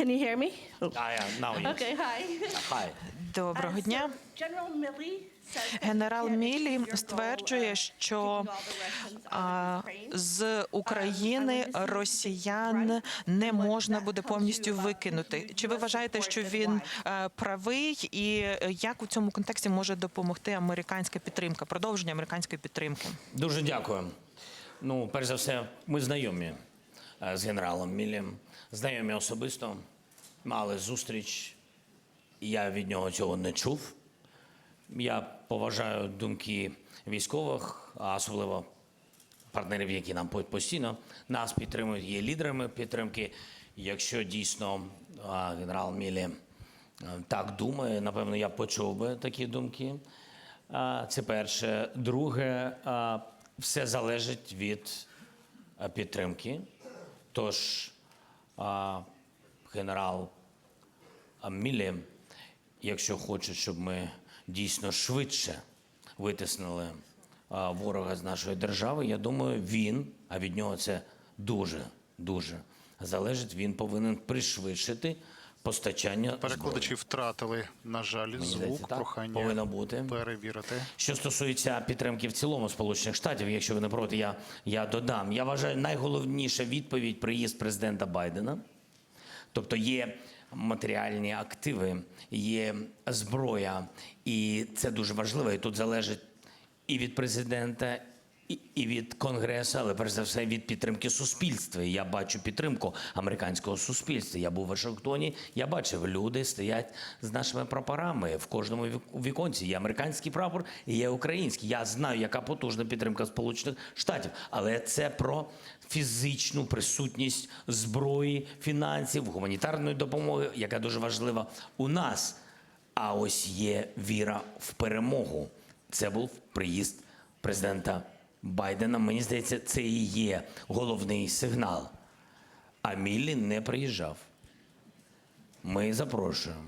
Can you hear me? Oh. Ah, yeah, now yes. Okay, hi. Hi. Доброго Uh, дня. that Генерал Мілі стверджує, що Russians out а, з України росіян не можна буде повністю викинути. Чи ви вважаєте, що він е, правий, і е, як у цьому контексті може допомогти американська підтримка, продовження американської підтримки? Дуже дякую. Ну, перш за все, ми знайомі з генералом Міллем, знайомі особисто, мали зустріч. Я від нього цього не чув. Я поважаю думки військових, а особливо партнерів, які нам постійно нас підтримують, є лідерами підтримки. Якщо дійсно генерал Мілі е, так думає, напевно, я почув би такі думки. Це перше. Друге, все залежить від підтримки. Тож генерал а, Мілі, якщо хоче, щоб ми дійсно швидше витиснили а, ворога з нашої держави, я думаю, він, а від нього це дуже, дуже залежить, він повинен пришвидшити постачання Перекладачі втратили, на жаль, здається, звук. так. Прохання Повинно бути. перевірити. Що стосується підтримки в цілому Сполучених Штатів, якщо ви не проти, я, я додам. Я вважаю, найголовніша відповідь приїзд президента Байдена. Тобто є матеріальні активи, є зброя, і це дуже важливо. І тут залежить і від президента, і, від конгресу, але перш за все від підтримки суспільства. Я бачу підтримку американського суспільства. Я був у Вашингтоні, я бачив, люди стоять з нашими прапорами в кожному вік- віконці. Є американський прапор, і є український. Я знаю, яка потужна підтримка Сполучених Штатів, але це про фізичну присутність зброї, фінансів, гуманітарної допомоги, яка дуже важлива у нас. А ось є віра в перемогу. Це був приїзд президента Байдена. Мені здається, це і є головний сигнал. А Міллі не приїжджав. Ми запрошуємо.